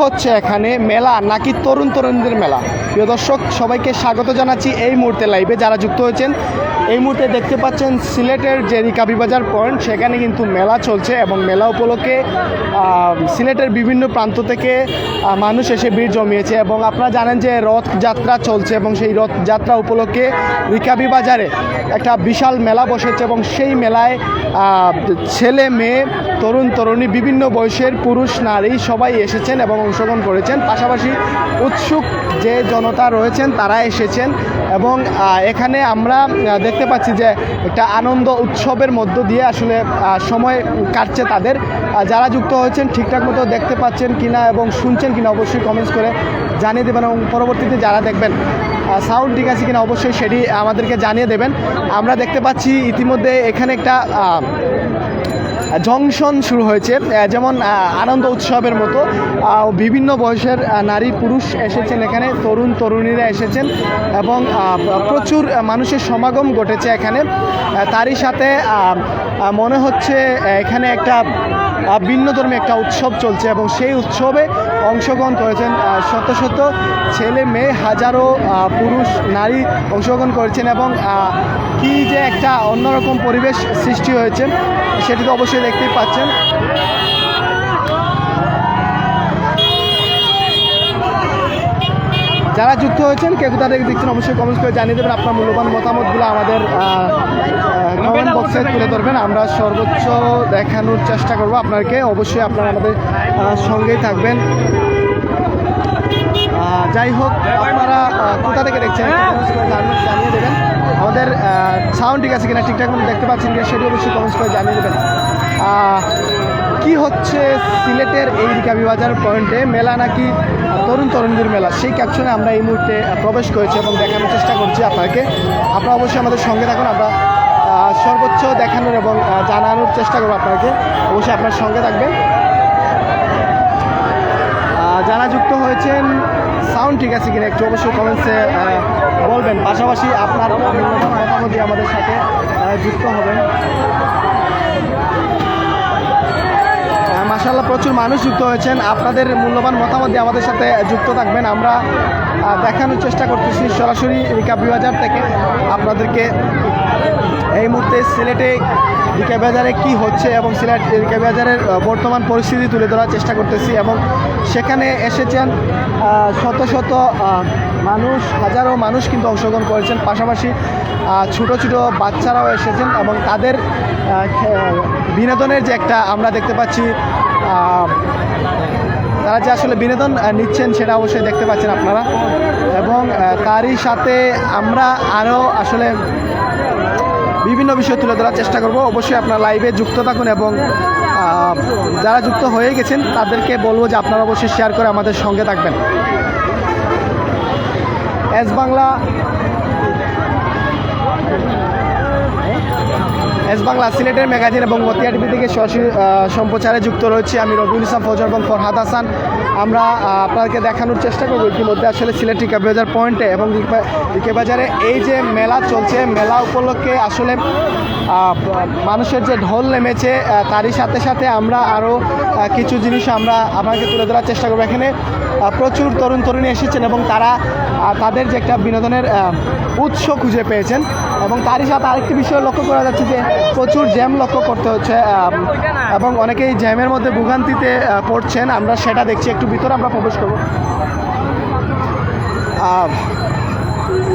হচ্ছে এখানে মেলা নাকি তরুণ তরুণীদের মেলা? প্রিয় দর্শক, সবাইকে স্বাগত জানাচ্ছি এই মুহূর্তে লাইভে যারা যুক্ত হয়েছেন, এই মুহূর্তে দেখতে পাচ্ছেন সিলেটের যে রিকাবি বাজার পয়েন্ট, সেখানে কিন্তু মেলা চলছে এবং মেলা উপলক্ষে সিলেটের বিভিন্ন প্রান্ত থেকে মানুষ এসে ভিড় জমিয়েছে এবং আপনারা জানেন যে রথযাত্রা চলছে এবং সেই রথযাত্রা উপলক্ষে রিকাবি বাজারে একটা বিশাল মেলা বসেছে এবং সেই মেলায় ছেলে, মেয়ে, তরুণ, তরুণী, বিভিন্ন বয়সের পুরুষ, নারী সবাই এসেছেন এবং অংশগ্রহণ করেছেন। পাশাপাশি উৎসুক যে জনতা রয়েছেন, তারা এসেছেন এবং এখানে আমরা দেখতে পাচ্ছি যে একটা আনন্দ উৎসবের মধ্য দিয়ে আসলে সময় কাটছে তাদের। যারা যুক্ত হয়েছেন, ঠিকঠাক মতো দেখতে পাচ্ছেন কিনা এবং শুনছেন কিনা অবশ্যই কমেন্টস করে জানিয়ে দেবেন এবং পরবর্তীতে যারা দেখবেন সাউন্ড ঠিক আছে কিনা অবশ্যই সেটি আমাদেরকে জানিয়ে দেবেন। আমরা দেখতে পাচ্ছি ইতিমধ্যে এখানে একটা জংশন শুরু হয়েছে। যেমন আনন্দ উৎসবের মতো বিভিন্ন বয়সের নারী পুরুষ এসেছেন এখানে, তরুণ তরুণীরা এসেছেন এবং প্রচুর মানুষের সমাগম ঘটেছে এখানে। তারই সাথে মনে হচ্ছে এখানে একটা ভিন্ন ধর্মী একটা উৎসব চলছে এবং সেই উৎসবে অংশগ্রহণ করেছেন শত শত ছেলে মেয়ে, হাজারো পুরুষ, নারী অংশগ্রহণ করেছেন এবং কি যে একটা অন্যরকম পরিবেশ সৃষ্টি হয়েছে সেটি তো অবশ্যই দেখতেই পাচ্ছেন। যারা যুক্ত হয়েছেন কে কোথা থেকে দেখছেন অবশ্যই কমেন্টস করে জানিয়ে দেবেন। আপনার মূল্যবান মতামতগুলো আমাদের কমেন্ট বক্সে তুলে ধরবেন। আমরা সর্বোচ্চ দেখানোর চেষ্টা করব আপনাকে। অবশ্যই আপনারা আমাদের সঙ্গেই থাকবেন। যাই হোক, আপনারা কোথা থেকে দেখছেন জানিয়ে দেবেন। আমাদের সাউন্ড ঠিক আছে কিনা ঠিকঠাক দেখতে পাচ্ছেন কিনা সেটি অবশ্যই কমেন্টস করে জানিয়ে দেবেন। কি হচ্ছে সিলেটের এই রিকাবি বাজার পয়েন্টে? মেলা নাকি তরুণ তরুণীদের মেলা? সেই ক্যাপশনে আমরা এই মুহূর্তে প্রবেশ করেছি এবং দেখানোর চেষ্টা করছি আপনাকে। আপনারা অবশ্যই আমাদের সঙ্গে থাকুন, আমরা সর্বোচ্চ দেখানোর এবং জানানোর চেষ্টা করব আপনাকে। অবশ্যই আপনার সঙ্গে থাকবেন। যারা যুক্ত হয়েছেন সাউন্ড ঠিক আছে কিনা একটু অবশ্যই কমেন্টসে বলবেন। পাশাপাশি আপনার মতামত আমাদের সাথে যুক্ত হবেন। মাসাল্লাহ প্রচুর মানুষ যুক্ত হয়েছেন। আপনাদের মূল্যবান মতামত দিয়ে আমাদের সাথে যুক্ত থাকবেন। আমরা দেখানোর চেষ্টা করতেছি সরাসরি রিকাবি বাজার থেকে। আপনাদেরকে এই মুহূর্তে সিলেটে রিকা বাজারে কি হচ্ছে এবং সিলেট রিকা বাজারের বর্তমান পরিস্থিতি তুলে ধরার চেষ্টা করতেছি এবং সেখানে এসেছেন শত শত মানুষ, হাজারো মানুষ কিন্তু অংশগ্রহণ করেছেন। পাশাপাশি ছোট ছোট বাচ্চারাও এসেছেন এবং তাদের বিনোদনের যে একটা আমরা দেখতে পাচ্ছি তারা যে আসলে বিনোদন নিচ্ছেন সেটা অবশ্যই দেখতে পাচ্ছেন আপনারা। এবং তারই সাথে আমরা আরও আসলে বিভিন্ন বিষয় তুলে ধরার চেষ্টা করব। অবশ্যই আপনারা লাইভে যুক্ত থাকুন এবং যারা যুক্ত হয়ে গেছেন, তাদেরকে বলব যে আপনারা অবশ্যই শেয়ার করে আমাদের সঙ্গে থাকবেন। এস বাংলা এস বাংলা সিলেটের ম্যাগাজিন এবং মতিয়া টিভি থেকে সরাসরি সম্প্রচারে যুক্ত রয়েছে আমি রবিউল ইসলাম ফজর এবং ফরহাদ হাসান। আমরা আপনাদেরকে দেখানোর চেষ্টা করব ইতিমধ্যে আসলে সিলেট বাজার পয়েন্টে এবং বাজারে এই যে মেলা চলছে, মেলা উপলক্ষে আসলে মানুষের যে ঢোল নেমেছে তারই সাথে সাথে আমরা আরও কিছু জিনিস আমরা আপনাকে তুলে ধরার চেষ্টা করব। এখানে প্রচুর তরুণ তরুণী এসেছেন এবং তারা তাদের যে একটা বিনোদনের উৎস খুঁজে পেয়েছেন এবং তারই সাথে আরেকটি বিষয় লক্ষ্য করা যাচ্ছে যে প্রচুর জ্যাম লক্ষ্য করতে হচ্ছে এবং অনেকেই জ্যামের মধ্যে ভোগান্তিতে পড়ছেন। আমরা সেটা দেখছি, একটু ভিতরে আমরা প্রবেশ করব।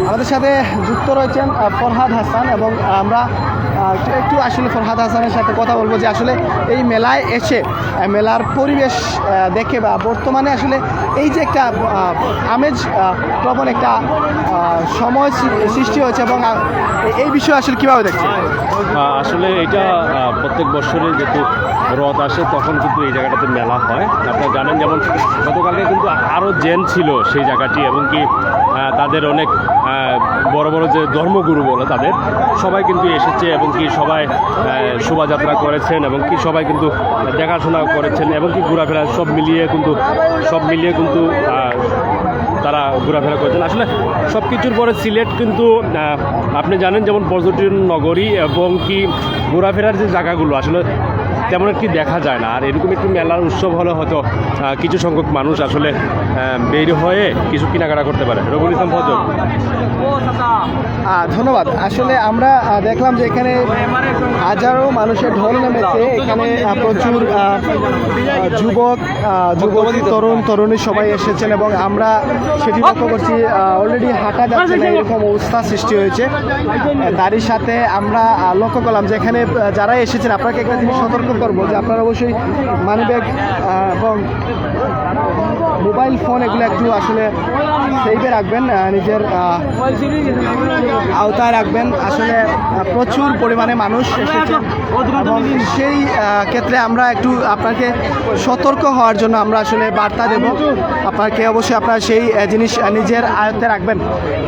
আমাদের সাথে যুক্ত রয়েছেন ফরহাদ হাসান এবং আমরা একটু- আসলে ফরহাদ হাসানের সাথে কথা বলব যে আসলে এই মেলায় এসে মেলার পরিবেশ দেখে বা বর্তমানে আসলে এই যে একটা আমেজ প্রবণ একটা সময় সৃষ্টি হয়েছে এবং এই বিষয়ে আসলে কীভাবে দেখছেন? আসলে এটা প্রত্যেক বছরে যেহেতু রথ আসে, তখন কিন্তু এই জায়গাটাতে মেলা হয়। আপনারা জানেন, যেমন গতকালকে কিন্তু আরও জেন ছিল সেই জায়গাটি, এবং কি তাদের অনেক বড় বড় যে ধর্মগুরু বলে তাদের, সবাই কিন্তু এসেছে এবং কি সবাই শোভাযাত্রা করেছেন এবং কি সবাই কিন্তু দেখাশোনা করেছেন এবং কি ঘোরাফেরা সব মিলিয়ে কিন্তু, সব মিলিয়ে কিন্তু তারা ঘোরাফেরা করেছেন। আসলে সব কিছুর পরে সিলেট কিন্তু আপনি জানেন যেমন পর্যটন নগরী এবং কি ঘোরাফেরার যে জায়গাগুলো, আসলে তেমন একটি দেখা যায় না। আর এরকম একটি মেলার উৎসব হলে হয়তো কিছু সংখ্যক মানুষ আসলে বের হয়ে কিছু কেনাকাটা করতে পারে। রবুল ইসলাম ফজল ধন্যবাদ। আসলে আমরা দেখলাম যে এখানে হাজারো মানুষের ঢল নেমেছে। এখানে প্রচুর যুবক যুবতী, তরুণ, তরুণী সবাই এসেছেন এবং আমরা সেটি লক্ষ্য করছি অলরেডি হাঁটা যাচ্ছে না, এরকম অবস্থা সৃষ্টি হয়েছে। তারই সাথে আমরা লক্ষ্য করলাম যে এখানে যারা এসেছেন, আপনাকে একটা জিনিস সতর্ক করব যে আপনারা অবশ্যই মানি ব্যাগ এবং মোবাইল ফোন এগুলো একটু আসলে সেইভে রাখবেন নিজের আওতায় রাখবেন। আসলে প্রচুর পরিমাণে মানুষ সেই ক্ষেত্রে আমরা একটু আপনাকে সতর্ক হওয়ার জন্য আমরা আসলে বার্তা দেব। আপনাকে অবশ্যই আপনার সেই জিনিস নিজের আয়ত্তে রাখবেন।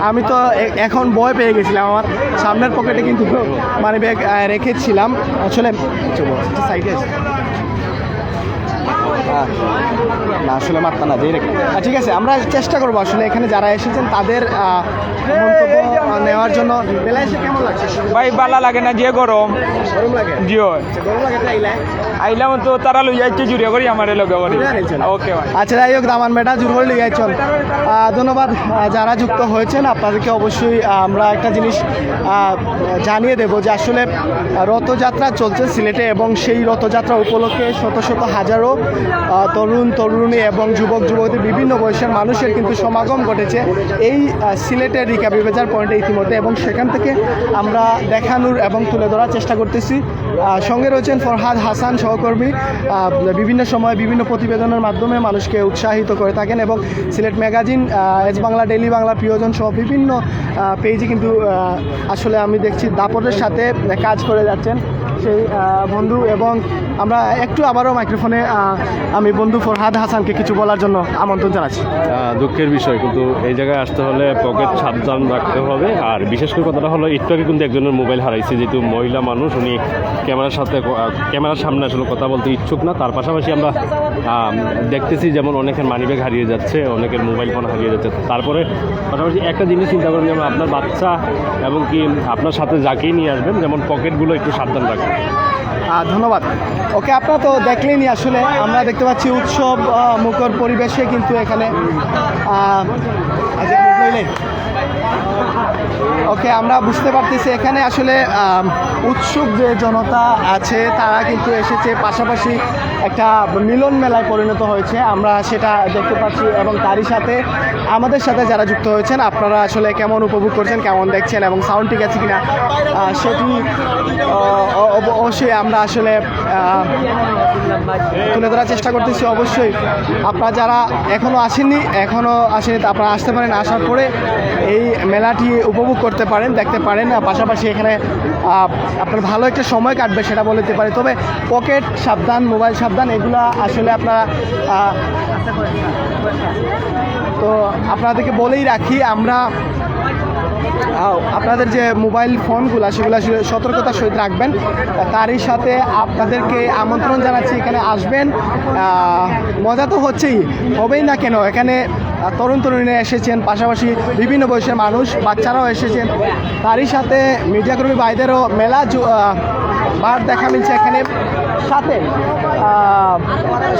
আমি তো এখন ভয় পেয়ে গেছিলাম। আমার সামনের পকেটে কিন্তু মানে ব্যাগ রেখেছিলাম। আসলে, সাইডে না আসলে মাত্রা না রেখে ঠিক আছে আমরা চেষ্টা করব আসলে এখানে যারা এসেছেন তাদের মন্তব্য নেওয়ার জন্য। বেলা এসে কেমন লাগছে? ভাই বালা লাগে না যে গরম। গরম লাগে? জিও আচ্ছা, গরম লাগে তাইলে? আইলাম তো তারা লই যাইছে জুড়িয়া করি আমার লগে করি। ওকে ভাই। আচ্ছা যাই হোক দামান বেটা জোর করে চল। আহ, ধন্যবাদ। যারা যুক্ত হয়েছেন আপনাদেরকে অবশ্যই আমরা একটা জিনিস জানিয়ে দেব যে আসলে রথযাত্রা চলছে সিলেটে এবং সেই রথযাত্রা উপলক্ষে শত শত হাজারো তরুণ তরুণী এবং যুবক যুবতী বিভিন্ন বয়সের মানুষের কিন্তু সমাগম ঘটেছে এই সিলেটের রিকাবি বাজার পয়েন্টে ইতিমধ্যে এবং সেখান থেকে আমরা দেখানোর এবং তুলে ধরার চেষ্টা করতেছি। সঙ্গে রয়েছেন ফরহাদ হাসান সহকর্মী বিভিন্ন সময় বিভিন্ন প্রতিবেদনের মাধ্যমে মানুষকে উৎসাহিত করে থাকেন এবং Sylhet magazine S Bangla daily Bangla প্রিয়জন সহ বিভিন্ন পেজে কিন্তু আসলে আমি দেখছি দাপটের সাথে কাজ করে যাচ্ছেন সেই বন্ধু এবং আমরা একটু আবারও মাইক্রোফোনে আমি বন্ধু ফরহাদ হাসানকে কিছু বলার জন্য আমন্ত্রণ জানাচ্ছি। দুঃখের বিষয় কিন্তু এই জায়গায় আসতে হলে পকেট সাবধান রাখতে হবে। আর বিশেষ করে কথাটা হলো একটু আগে কিন্তু একজনের মোবাইল হারাইছে যেহেতু মহিলা মানুষ উনি ক্যামেরার সাথে ক্যামেরার সামনে আসলে কথা বলতে ইচ্ছুক না। তার পাশাপাশি আমরা দেখতেছি যেমন অনেকের মানিব্যাগ হারিয়ে যাচ্ছে অনেকের মোবাইল ফোন হারিয়ে যাচ্ছে। তারপরে পাশাপাশি একটা জিনিস চিন্তা করবেন যেমন আপনার বাচ্চা এবং কি আপনার সাথে যাকেই নিয়ে আসবেন যেমন পকেটগুলো একটু সাবধান রাখবেন ধন্যবাদ। ওকে আপনারা তো দেখলেনি আসলে আমরা দেখতে পাচ্ছি উৎসব মুখর পরিবেশে কিন্তু এখানে আচ্ছা? ওকে, আমরা বুঝতে পারতেছি এখানে আসলে উৎসুক যে জনতা আছে, তারা কিন্তু এসেছে। পাশাপাশি একটা মিলন মেলায় পরিণত হয়েছে। আমরা সেটা দেখতে পাচ্ছি এবং তারই সাথে আমাদের সাথে যারা যুক্ত হয়েছেন, আপনারা আসলে কেমন উপভোগ করছেন, কেমন দেখছেন এবং সাউন্ড ঠিক আছে কিনা সেটি অবশ্যই আমরা আসলে তুলে ধরার চেষ্টা করতেছি অবশ্যই। আপনারা যারা এখনও আসেননি এখনও আসেনি আপনারা আসতে পারেন। আসার পরে এই মেলাটি উপভোগ করতে পারেন, দেখতে পারেন পাশাপাশি এখানে আপনার ভালো একটা সময় কাটবে সেটা বলতে পারে। তবে পকেট সাবধান, মোবাইল সাবধান, এগুলো আসলে আপনারা তো আপনাদেরকে বলেই রাখি, আমরা আপনাদের যে মোবাইল ফোনগুলো, সেগুলো সতর্কতার সহিত রাখবেন। তারই সাথে আপনাদেরকে আমন্ত্রণ জানাচ্ছি, এখানে আসবেন। মজা তো হচ্ছেই, হবেই না কেন? এখানে তরুণ তরুণীরা এসেছেন, পাশাপাশি বিভিন্ন বয়সের মানুষ, বাচ্চারাও এসেছেন। তারই সাথে মিডিয়াকর্মী ভাইদেরও মেলা বার দেখা মিলছে এখানে। সাথে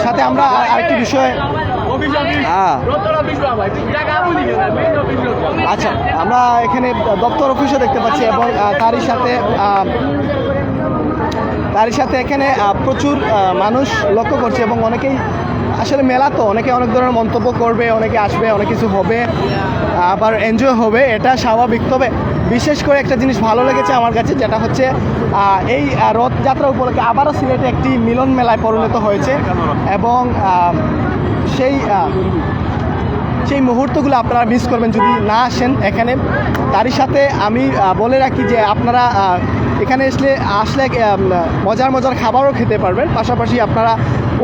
সাথে আমরা আরেকটি বিষয় আচ্ছা আমরা এখানে দপ্তর অফিসও দেখতে পাচ্ছি এবং তারই সাথে তারই সাথে এখানে প্রচুর মানুষ লক্ষ্য করছে এবং অনেকেই, আসলে মেলা তো, অনেকে অনেক ধরনের মন্তব্য করবে, অনেকে আসবে, অনেক কিছু হবে, আবার এনজয় হবে, এটা স্বাভাবিক। তবে বিশেষ করে একটা জিনিস ভালো লেগেছে আমার কাছে, যেটা হচ্ছে এই রথযাত্রা উপলক্ষে আবারও সিলেটে একটি মিলন মেলায় পরিণত হয়েছে এবং সেই সেই মুহূর্তগুলো আপনারা মিস করবেন যদি না আসেন এখানে। তারই সাথে আমি বলে রাখি যে আপনারা এখানে আসলে আসলে মজার মজার খাবারও খেতে পারবেন। পাশাপাশি আপনারা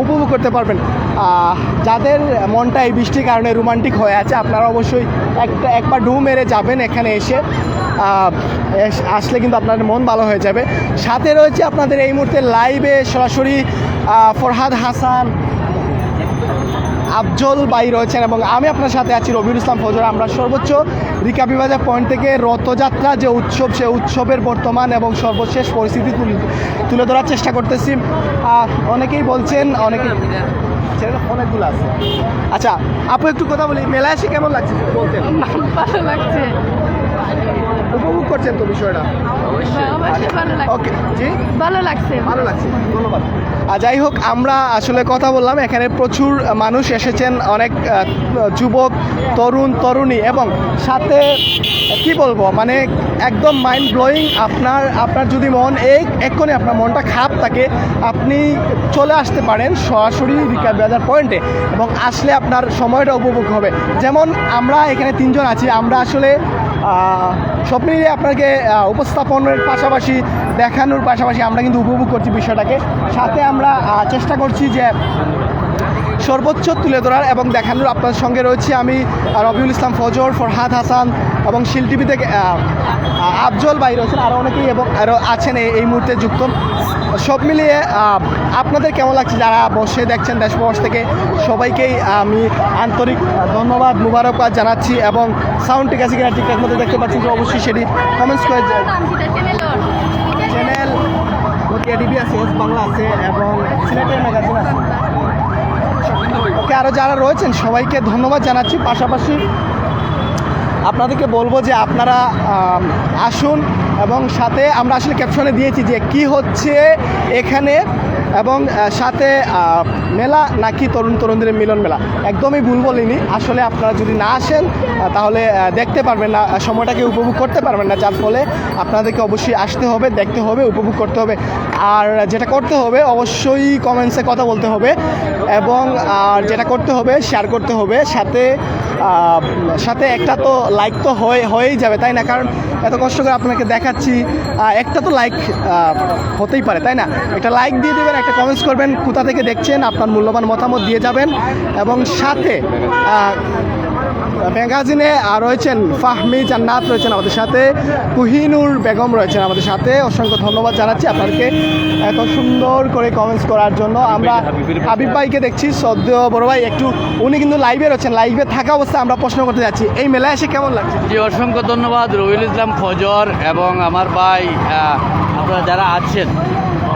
উপভোগ করতে পারবেন। যাদের মনটা এই বৃষ্টির কারণে রোমান্টিক হয়ে আছে, আপনারা অবশ্যই একটা, একবার ডু মেরে যাবেন এখানে এসে। আসলে কিন্তু আপনার মন ভালো হয়ে যাবে। সাথে রয়েছে আপনাদের এই মুহূর্তে লাইভে সরাসরি ফরহাদ হাসান আফজল বাই রয়েছেন এবং আমি আপনার সাথে আছি রবিউল ইসলাম ফজর। আমরা সর্বোচ্চ রিকাবি বাজার পয়েন্ট থেকে রথযাত্রা যে উৎসব, সে উৎসবের বর্তমান এবং সর্বশেষ পরিস্থিতি তুলে ধরার চেষ্টা করতেছি। অনেকেই বলছেন অনেকে অনেকগুলো আছে। আচ্ছা আপু একটু কথা বলি। মেলায় এসে কেমন লাগছে? ভালো লাগছে। উপভোগ করছেন তো বিষয়টা? অবশ্যই। ভালো লাগছে। ওকে জি? ভালো লাগছে। ভালো লাগছে ধন্যবাদ। আর যাই হোক আমরা আসলে কথা বললাম এখানে প্রচুর মানুষ এসেছেন অনেক যুবক তরুণ তরুণী এবং সাথে কি বলব মানে একদম মাইন্ড ব্লোয়িং আপনার আপনার যদি মন এই এক্ষণে আপনার মনটা খারাপ থাকে আপনি চলে আসতে পারেন সরাসরি রিকাব বাজার পয়েন্টে এবং আসলে আপনার সময়টা উপভোগ হবে। যেমন আমরা এখানে তিনজন আছি আমরা আসলে সব মিলিয়ে আপনাকে উপস্থাপনের পাশাপাশি দেখানোর পাশাপাশি আমরা কিন্তু উপভোগ করছি বিষয়টাকে। সাথে আমরা চেষ্টা করছি যে সর্বোচ্চ তুলে ধরার এবং দেখানোর। আপনার সঙ্গে রয়েছে আমি রবিউল ইসলাম ফজর, ফরহাদ হাসান এবং শিল টিভি থেকে আফজল ভাই রয়েছেন। আরও অনেকেই এবং আরও আছেন এই মুহূর্তে যুক্ত। সব মিলিয়ে আপনাদের কেমন লাগছে? যারা বসে দেখছেন দেশ প্রবাস থেকে সবাইকেই আমি আন্তরিক ধন্যবাদ মুবারকবাদ জানাচ্ছি এবং সাউন্ড ঠিক আছে কিনা ঠিকঠাক মতো দেখতে পাচ্ছি তো অবশ্যই সেটি কমেন্টস করে যে- চ্যানেল টিভি আছে এস বাংলা আছে এবং সিলেটের ম্যাগাজিন আছে। ওকে আরও যারা রয়েছেন সবাইকে ধন্যবাদ জানাচ্ছি। পাশাপাশি আপনাদেরকে বলব যে আপনারা আসুন এবং সাথে আমরা আসলে ক্যাপশনে দিয়েছি যে কি হচ্ছে এখানে। এবং সাথে মেলা নাকি তরুণ তরুণদের মিলন মেলা। একদমই ভুল বলিনি। আসলে আপনারা যদি না আসেন তাহলে দেখতে পারবেন না সময়টাকে উপভোগ করতে পারবেন না। যার ফলে আপনাদেরকে অবশ্যই আসতে হবে, দেখতে হবে, উপভোগ করতে হবে। আর যেটা করতে হবে, অবশ্যই কমেন্টসে কথা বলতে হবে এবং, আর যেটা করতে হবে শেয়ার করতে হবে। সাথে সাথে একটা তো লাইক তো হয়ে, হয়েই যাবে, তাই না? কারণ এত কষ্ট করে আপনাকে দেখাচ্ছি একটা তো লাইক হতেই পারে, তাই না? একটা লাইক দিয়ে দেবেন একটা কমেন্টস করবেন, কোথা থেকে দেখছেন, আপনার মূল্যবান মতামত দিয়ে যাবেন এবং সাথে ম্যাগাজিনে রয়েছেন ফাহমি জান্নাত রয়েছেন আমাদের সাথে, কুহিনুর বেগম রয়েছেন আমাদের সাথে। অসংখ্য ধন্যবাদ জানাচ্ছি আপনাদেরকে এত সুন্দর করে কমেন্টস করার জন্য। আমরা হাবিব ভাইকে দেখছি সদ্য বড় ভাই, একটু উনি কিন্তু লাইভে রয়েছেন লাইভে থাকা অবস্থায় আমরা প্রশ্ন করতে যাচ্ছি। এই মেলায় এসে কেমন লাগছে? জি, অসংখ্য ধন্যবাদ, রবিউল ইসলাম ফজর এবং আমার ভাই আপনারা যারা আছেন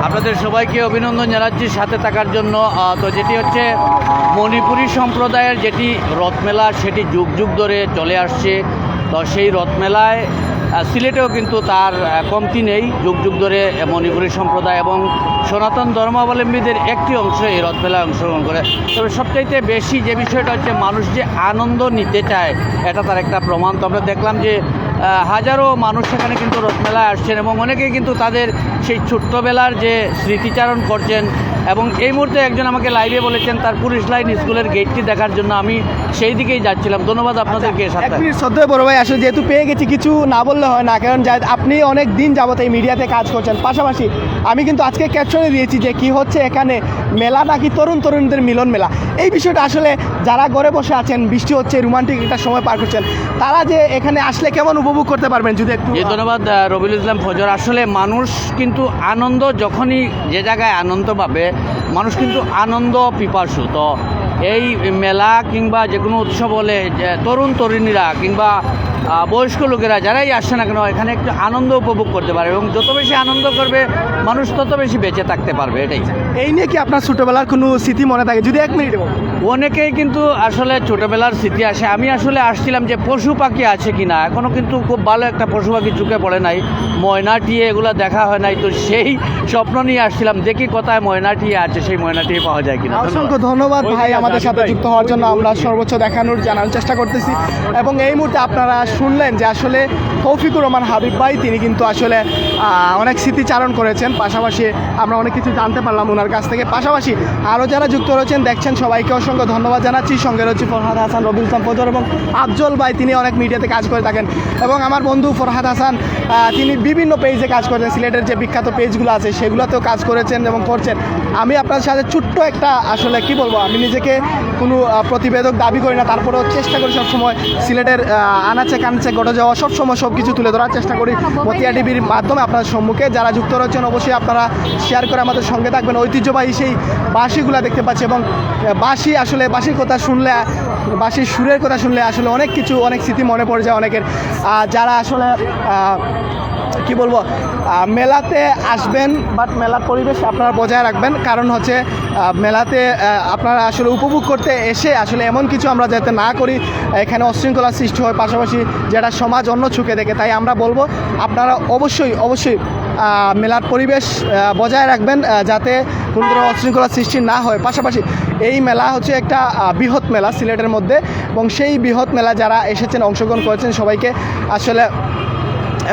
আপনাদের সবাইকে অভিনন্দন জানাচ্ছি সাথে থাকার জন্য। তো যেটি হচ্ছে মণিপুরী সম্প্রদায়ের যেটি রথমেলা, সেটি যুগ যুগ ধরে চলে আসছে। তো সেই রথমেলায় সিলেটেও কিন্তু তার কমতি নেই। যুগ যুগ ধরে মণিপুরী সম্প্রদায় এবং সনাতন ধর্মাবলম্বীদের একটি অংশ এই রথমেলায় অংশগ্রহণ করে। তবে সবচাইতে বেশি যে বিষয়টা হচ্ছে, মানুষ যে আনন্দ নিতে চায়, এটা তার একটা প্রমাণ। তো আমরা দেখলাম যে হাজারো মানুষ সেখানে কিন্তু রথমেলায় আসছেন এবং অনেকেই কিন্তু তাদের সেই ছোট্টবেলার যে স্মৃতিচারণ করছেন এবং এই মুহূর্তে একজন আমাকে লাইভে বলেছেন, তার পুলিশ লাইন স্কুলের গেটটি দেখার জন্য আমি সেই দিকেই যাচ্ছিলাম। ধন্যবাদ আপনাদেরকে সদ্য বড় ভাই, আসলে যেহেতু পেয়ে গেছি, কিছু না বললে হয় না, কারণ আপনি অনেক দিন যাবত এই মিডিয়াতে কাজ করছেন। পাশাপাশি আমি কিন্তু আজকে ক্যাপশনে দিয়েছি যে কি হচ্ছে এখানে মেলা নাকি তরুণ তরুণীদের মিলন মেলা। এই বিষয়টা আসলে যারা ঘরে বসে আছেন, বৃষ্টি হচ্ছে রোমান্টিক একটা সময় পার করছেন, তারা যে এখানে আসলে কেমন উপভোগ করতে পারবেন যদি একটু জি ধন্যবাদ রবিউল ইসলাম ফজর। আসলে মানুষ কিন্তু আনন্দ যখনই যে জায়গায় আনন্দ পাবে মানুষ কিন্তু আনন্দ পিপাসু। তো এই মেলা কিংবা যে কোনো উৎসব হলে যে তরুণ তরুণীরা কিংবা বয়স্ক লোকেরা যারাই আসে না কেন এখানে একটু আনন্দ উপভোগ করতে পারে এবং যত বেশি আনন্দ করবে মানুষ তত বেশি বেঁচে থাকতে পারবে এটাই। এই নিয়ে কি আপনার ছোটবেলার কোনো স্মৃতি মনে থাকে? যদি এক মিনিট অনেকেই কিন্তু আসলে ছোটবেলার স্মৃতি আসে। আমি আসলে আসছিলাম যে পশু পাখি আছে কিনা। এখনও কিন্তু খুব ভালো একটা পশু পাখি চোখে পড়ে নাই। ময়নাটিয়ে এগুলো দেখা হয় নাই তো সেই স্বপ্ন নিয়ে আসছিলাম। দেখি কোথায় ময়নাটিয়ে আছে সেই ময়নাটিয়ে পাওয়া যায় কিনা। অসংখ্য ধন্যবাদ ভাই যে আমাদের সাথে যুক্ত হওয়ার জন্য আমরা সর্বোচ্চ দেখানোর জানানোর চেষ্টা করতেছি। এবং এই মুহূর্তে আপনারা শুনলেন যে আসলে তৌফিকুর রহমান হাবিব ভাই, তিনি কিন্তু আসলে অনেক স্মৃতিচারণ করেছেন। পাশাপাশি আমরা অনেক কিছু জানতে পারলাম ওনার কাছ থেকে। পাশাপাশি আরও যারা যুক্ত রয়েছেন, দেখছেন সবাইকে অসংখ্য ধন্যবাদ জানাচ্ছি। সঙ্গে রয়েছে ফরহাদ হাসান ইসলাম ফজর এবং আফজল ভাই, তিনি অনেক মিডিয়াতে কাজ করে থাকেন। এবং আমার বন্ধু ফরহাদ হাসান তিনি বিভিন্ন পেজে কাজ করেছেন। সিলেটের যে বিখ্যাত পেজগুলো আছে, সেগুলোতেও কাজ করেছেন এবং করছেন। আমি আপনার সাথে ছোট্ট একটা, আসলে কি বলব, আমি নিজেকে কোনো প্রতিবেদক দাবি করি না, তারপরেও চেষ্টা করি সবসময় সিলেটের আনাচে কানছে ঘটে যাওয়া, সবসময় সব কিছু তুলে ধরার চেষ্টা করি। মতিয়া টিভির মাধ্যমে আপনার সম্মুখে যারা যুক্ত রয়েছেন, অবশ্যই আপনারা শেয়ার করে আমাদের সঙ্গে থাকবেন। ঐতিহ্যবাহী সেই বাঁশিগুলো দেখতে পাচ্ছি এবং বাঁশি আসলে, বাঁশির কথা শুনলে, বাঁশির সুরের কথা শুনলে আসলে অনেক কিছু, অনেক স্মৃতি মনে পড়ে যায় অনেকের। যারা আসলে কি বলব মেলাতে আসবেন বাট মেলার পরিবেশ আপনারা বজায় রাখবেন। কারণ হচ্ছে মেলাতে আপনারা আসলে উপভোগ করতে এসে আসলে এমন কিছু আমরা যাতে না করি, এখানে অশৃঙ্খলা সৃষ্টি হয়, পাশাপাশি যেটা সমাজ অন্য চোখে দেখে। তাই আমরা বলব, আপনারা অবশ্যই অবশ্যই মেলার পরিবেশ বজায় রাখবেন যাতে কোনো ধরনের অশৃঙ্খলা সৃষ্টি না হয়। পাশাপাশি এই মেলা হচ্ছে একটা বৃহৎ মেলা সিলেটের মধ্যে, এবং সেই বৃহৎ মেলা যারা এসেছেন, অংশগ্রহণ করেছেন সবাইকে আসলে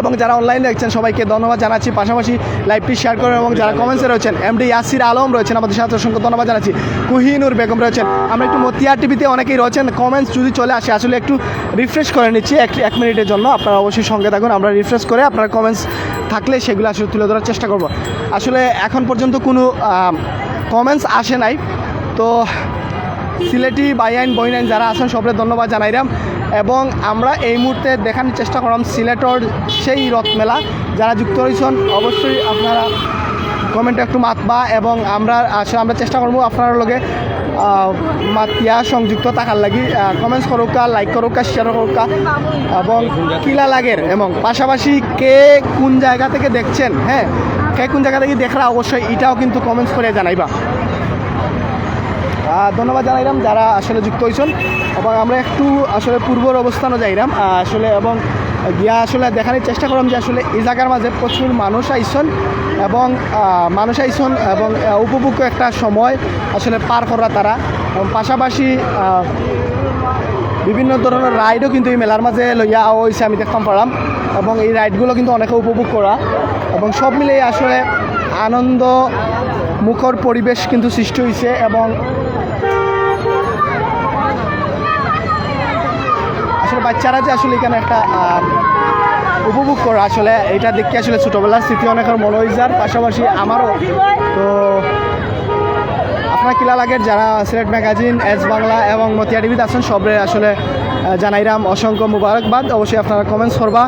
এবং যারা অনলাইনে দেখছেন, সবাইকে ধন্যবাদ জানাচ্ছি। পাশাপাশি লাইভটি শেয়ার করেন এবং যারা কমেন্টসে রয়েছেন এমডি ইয়াসির আলম রয়েছেন আমাদের সাথে, অসংখ্য ধন্যবাদ জানাচ্ছি। কুহিনুর বেগম রয়েছেন। আমরা একটু মতিয়ার টিভিতে অনেকেই রয়েছেন কমেন্টস যদি চলে আসে, আসলে একটু রিফ্রেশ করে নিচ্ছি, এক এক মিনিটের জন্য। আপনারা অবশ্যই সঙ্গে থাকুন, আমরা রিফ্রেশ করে আপনার কমেন্টস থাকলে সেগুলো আসলে তুলে ধরার চেষ্টা করব। আসলে এখন পর্যন্ত কোনো কমেন্টস আসে নাই। তো সিলেটি বাইআইন বইনাইন যারা আছেন, সবরে ধন্যবাদ জানাইলাম। এবং আমরা এই মুহূর্তে দেখানোর চেষ্টা করলাম সিলেটর সেই রথ মেলা যারা যুক্ত হয়েছেন অবশ্যই আপনারা কমেন্টে একটু মাতবা এবং আমরা আসলে আমরা চেষ্টা করব আপনার লগে মাতিয়া সংযুক্ত থাকার লাগি। কমেন্টস করুকা লাইক করুকা শেয়ার করুকা এবং কিলা লাগের, এবং পাশাপাশি কে কোন জায়গা থেকে দেখছেন হ্যাঁ কে কোন জায়গা থেকে দেখরা অবশ্যই এটাও কিন্তু কমেন্টস করে জানাইবা। ধন্যবাদ জানাইলাম যারা আসলে যুক্ত হয়েছেন এবং আমরা একটু আসলে পূর্বর অবস্থানও যাইলাম আসলে এবং গিয়া আসলে দেখানোর চেষ্টা করলাম যে আসলে এই জায়গার মাঝে প্রচুর মানুষ আইসন এবং মানুষ আইসন এবং উপভোগ্য একটা সময় আসলে পার করা তারা। এবং পাশাপাশি বিভিন্ন ধরনের রাইডও কিন্তু এই মেলার মাঝে লইয়া হয়েছে আমি দেখতাম পারলাম এবং এই রাইডগুলো কিন্তু অনেকে উপভোগ করা। এবং সব মিলিয়ে আসলে আনন্দ, মুখর পরিবেশ কিন্তু সৃষ্টি হয়েছে এবং বাচ্চারা যে আসলে এখানে একটা উপভোগ করে আসলে এটা দেখে আসলে ছোটোবেলার স্মৃতি অনেকের মনে হয়ে যার পাশাপাশি আমারও। তো আপনার কিলা লাগের যারা সিলেট ম্যাগাজিন এস বাংলা এবং মতিয়া টিভিতে আছেন সবরে আসলে জানাইরাম অসংখ্য মুবারকবাদ। অবশ্যই আপনারা কমেন্টস করবা।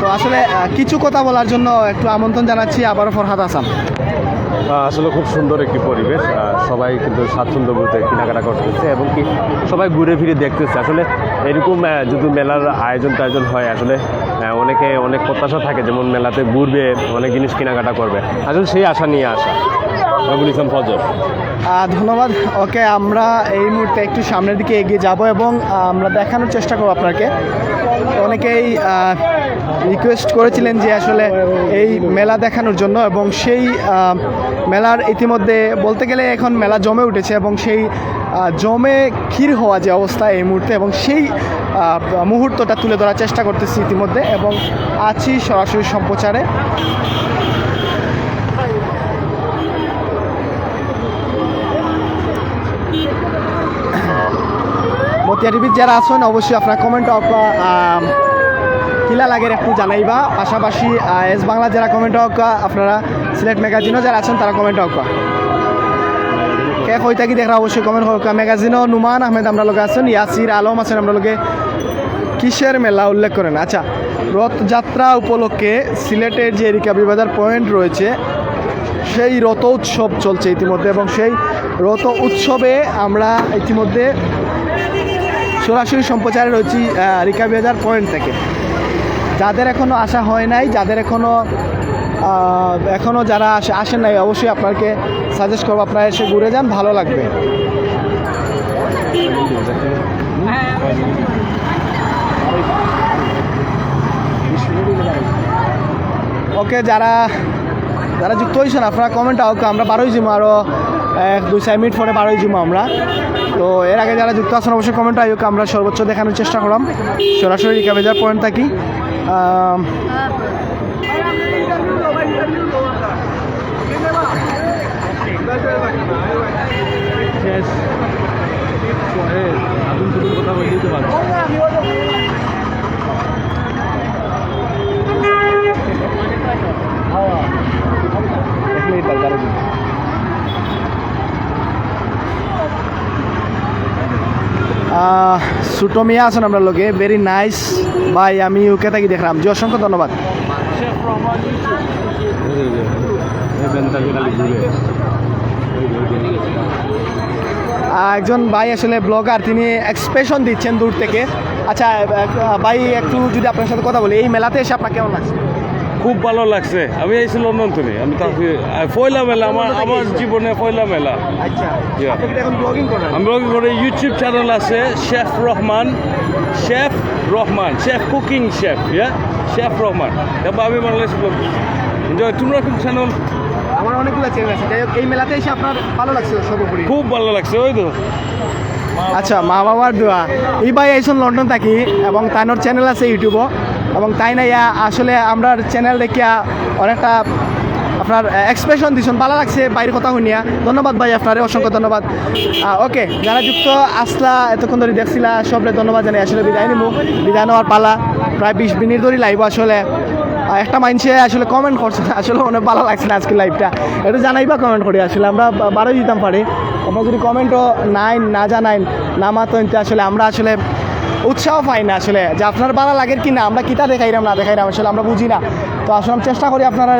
তো আসলে কিছু কথা বলার জন্য একটু আমন্ত্রণ জানাচ্ছি আবারও ফরহাদ আহ, আসলে খুব সুন্দর একটি পরিবেশ সবাই কিন্তু স্বাচ্ছন্দ্য বলতে কেনাকাটা করতেছে এবং কি সবাই ঘুরে ফিরে দেখতেছে। আসলে এরকম যদি মেলার আয়োজন টায়োজন হয়, আসলে অনেকে অনেক প্রত্যাশা থাকে যেমন মেলাতে ঘুরবে, অনেক জিনিস কেনাকাটা করবে। আসলে সেই আশা নিয়ে আসা। ধন্যবাদ। ওকে, আমরা এই মুহূর্তে একটু সামনের দিকে এগিয়ে যাব এবং আমরা দেখানোর চেষ্টা করব আপনাকে। অনেকেই রিকোয়েস্ট করেছিলেন যে আসলে এই মেলা দেখানোর জন্য এবং সেই মেলার ইতিমধ্যে বলতে গেলে এখন মেলা জমে উঠেছে এবং সেই জমে ক্ষীর হওয়া যে অবস্থা এই মুহূর্তে এবং সেই মুহূর্তটা তুলে ধরার চেষ্টা করতেছি ইতিমধ্যে এবং আছি সরাসরি সম্প্রচারে। মতিয়া যারা আছেন, অবশ্যই আপনার কমেন্ট কিলা লাগের একটু জানাইবা। পাশাপাশি এস বাংলা যারা কমেন্ট হোক আপনারা সিলেট ম্যাগাজিনও যারা আছেন, তারা কমেন্ট হোক কে কই থাকি দেখা অবশ্যই কমেন্ট হোক। ম্যাগাজিনও নুমান আহমেদ আমরা লোকে আছেন, ইয়াসির আলম আছেন আমরা লোকে কিসের মেলা উল্লেখ করেন। আচ্ছা রথযাত্রা উপলক্ষে সিলেটের যে রিকাবি বাজার পয়েন্ট রয়েছে, সেই রথ উৎসব চলছে ইতিমধ্যে এবং সেই রথ উৎসবে আমরা ইতিমধ্যে সরাসরি সম্প্রচারে রয়েছি রিকাবি বাজার পয়েন্ট থেকে। যাদের এখনও আসা হয় নাই, যাদের এখনও এখনও যারা আসে আসেন নাই, অবশ্যই আপনাকে সাজেস্ট করব, আপনারা এসে ঘুরে যান, ভালো লাগবে। ওকে, যারা যারা যুক্ত হয়েছেন, আপনারা কমেন্ট হোক আমরা বারোই যাব আরও দুই, চার মিনিট পরে বারোই যাব আমরা। তো এর আগে যারা যুক্ত আছেন, অবশ্যই কমেন্ট হোক আমরা সর্বোচ্চ দেখানোর চেষ্টা করলাম। সরাসরি রিকাবেজার পয়েন্ট থাকি এক মিনিট বাদ, বারো মিনিট। ছোটো মিয়া আছেন আমরা লোকে। ভেরি নাইস ভাই, আমি ওকে থাকি দেখলাম। জি, অসংখ্য ধন্যবাদ। একজন ভাই আসলে ব্লগার তিনি এক্সপ্রেশন দিচ্ছেন দূর থেকে। আচ্ছা ভাই, একটু যদি আপনার সাথে কথা বলি, এই মেলাতে এসে আপনার কেমন লাগছে? খুব ভালো লাগছে। আমি এসেছি লন্ডন থেকে আমি তাকে পয়লা মেলা আমার আমার জীবনে পয়লা মেলা। আচ্ছা। ব্লগিং আমি ওই করে। ইউটিউব চ্যানেল আছে chef Rahman chef Rahman chef cooking chef ইয়া শেফ রহমান তারপর আমি বাংলাদেশ ব্লগ তোমরা খুব চ্যানেল আমার অনেকগুলো চ্যানেল আছে। যাই হোক এই মেলাতে এসে আপনার ভালো লাগছে সর্বোপরি। খুব ভালো লাগছে ওই তো। আচ্ছা মা বাবার দোয়া। এই ভাই আইসন লন্ডন থাকি এবং তাইনোর চ্যানেল আছে ইউটিউবও। এবং তাই না ইয়া, আসলে আমরা চ্যানেল দেখিয়া অনেকটা আপনার এক্সপ্রেশন দিছেন, ভালো লাগছে বাইরের কথা শুনিয়া ধন্যবাদ ভাই আপনারে, অসংখ্য ধন্যবাদ। ওকে, যারা যুক্ত, আসলা, এতক্ষণ ধরে দেখছিলা, সবরে ধন্যবাদ জানাই, আসলে বিদায় নিবো বিদায় নেওয়ার পালা, প্রায় বিশ মিনিট ধরে লাইভ আসলে একটা মানুষে আসলে কমেন্ট করছে আসলে অনেক ভালো লাগছে না আজকে লাইভটা একটু জানাইবা কমেন্ট করি, আসলে আমরা বারোই দিতাম পারি। আপনার যদি কমেন্টও নাই না জানাই না মাতেন আসলে আমরা আসলে উৎসাহ পাই না আসলে যে আপনার ভালো লাগে কি না আমরা কিতা দেখাইলাম না দেখাইলাম আসলে আমরা বুঝি না। তো আসলে আমি চেষ্টা করি আপনারা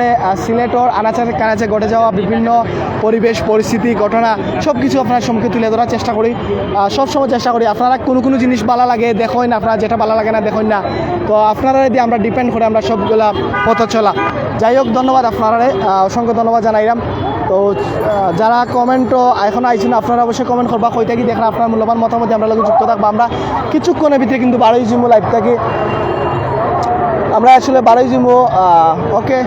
সিলেটর আনাচে কানাচে ঘটে যাওয়া, বিভিন্ন পরিবেশ, পরিস্থিতি, ঘটনা সব কিছু আপনার সম্মুখে তুলে ধরার চেষ্টা করি। সবসময় চেষ্টা করি, আপনারা কোনো কোনো জিনিস ভালো লাগে, দেখোই না, আপনারা যেটা ভালো লাগে না, দেখোই না। তো আপনারা যদি আমরা ডিপেন্ড করে আমরা সবগুলা পথ চলা। যাই হোক, ধন্যবাদ আপনারা অসংখ্য ধন্যবাদ জানাইলাম। তো যারা কমেন্টও এখন আইছেন, আপনারা অবশ্যই কমেন্ট করবা কই থাকি দেখেন আপনার মূল্যবান মতামত আমরা লোক যুক্ত থাকব। আমরা কিছুক্ষণের ভিতরে কিন্তু বারোই জিমো লাইভ থাকি। আমরা আসলে বারোই জিমো ওকে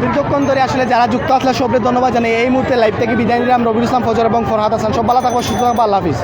দীর্ঘক্ষণ ধরে আসলে যারা যুক্ত আসলে সবরে ধন্যবাদ জানাই। এই মুহূর্তে লাইভ থেকে বিদায় নিলাম। রবির ইসলাম, ফজর এবং ফরহাদ হাসান, সব ভালো থাকব সুস্থ থাকব আল্লাহ হাফিজ।